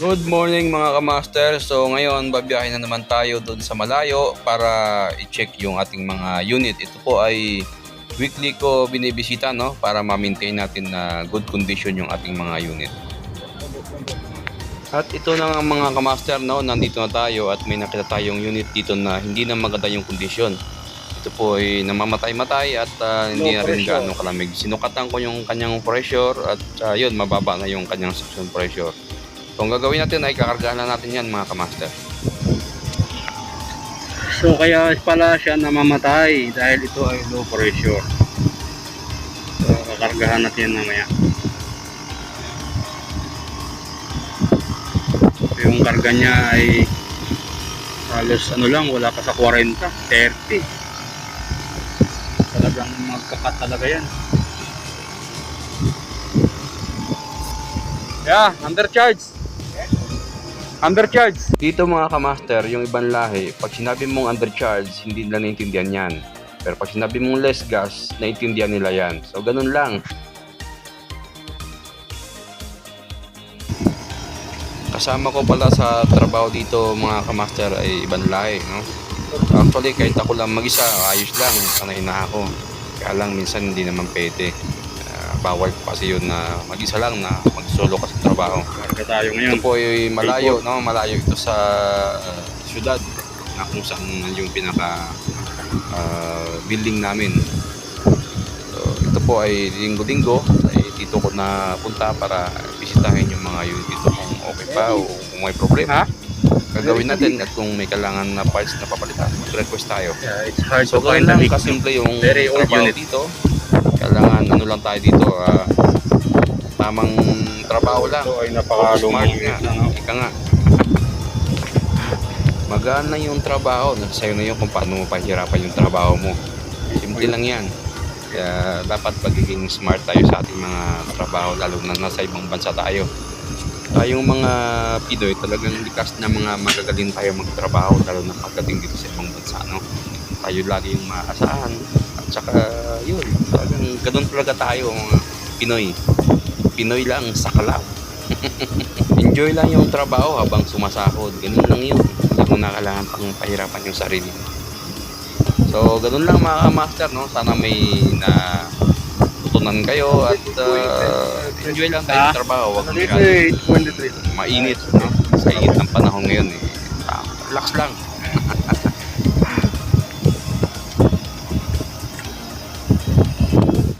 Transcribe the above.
Good morning mga kamaster. So ngayon babiyahin na naman tayo doon sa malayo para i-check yung ating mga unit. Ito po ay weekly ko binibisita no para ma-maintain natin na good condition yung ating mga unit. At ito na nga mga kamaster no, nandito na tayo at may nakita tayong unit dito na hindi na maganda yung kondisyon. Ito po ay namamatay-matay at ah, hindi na rin gaano kalamig. Sinukatan ko yung kanyang pressure at ah, yun, mababa na yung kanyang suction pressure. So, ang gagawin natin ay kakargahan na natin yan mga kamaster. So kaya pala siya namamatay dahil ito ay low pressure. So kakargahan natin yan mamaya. So, yung karga niya ay halos ano lang, wala pa sa 40, 30. Talagang magkakat talaga yan. Yeah, undercharge. Undercharge. Dito mga kamaster, yung ibang lahi, pag sinabi mong undercharge, hindi nila naintindihan yan. Pero pag sinabi mong less gas, naintindihan nila yan. So, ganun lang. Kasama ko pala sa trabaho dito mga kamaster ay ibang lahi, no? Actually, kahit ako lang mag-isa, ayos lang, sanay na ako. Kaya lang, minsan hindi naman pwede. Bawal ko kasi yun na mag-isa lang na mag-solo ka sa trabaho. Karga tayo Ito ngayon. po ay malayo, no? Malayo ito sa uh, syudad na kung saan yung pinaka uh, building namin. So, ito po ay linggo-linggo ay dito ko na punta para bisitahin yung mga unit dito kung okay pa o kung may problema. Gagawin natin at kung may kailangan na parts na papalitan, mag-request tayo. Yeah, it's hard So, to find lang kasimple yung Very old trabaho unit. dito. Kailangan ano lang tayo dito, ah, tamang trabaho lang. Ito ay napakalumang nga. na, no? Ika nga. Magaan na yung trabaho. Sa'yo na yun kung paano mo pahirapan yung trabaho mo. Simple lang yan. Kaya dapat pagiging smart tayo sa ating mga trabaho lalo na nasa ibang bansa tayo. Tayong mga Pinoy talagang likas na mga magagaling tayo magtrabaho lalo na pagdating dito sa ibang bansa. No? Tayo lagi yung maasahan. At saka yun, talagang ganun talaga tayo mga Pinoy. Pinoy lang, saklap. Enjoy lang yung trabaho habang sumasahod. Ganun lang yun. Hindi mo na kailangan pang pahirapan yung sarili mo. So, ganun lang mga master, no? Sana may na tutunan kayo at uh, enjoy lang tayo sa trabaho. Huwag Dito masyado eh, 23. mainit, no? Sa init ng panahon ngayon, eh. Ah, relax lang.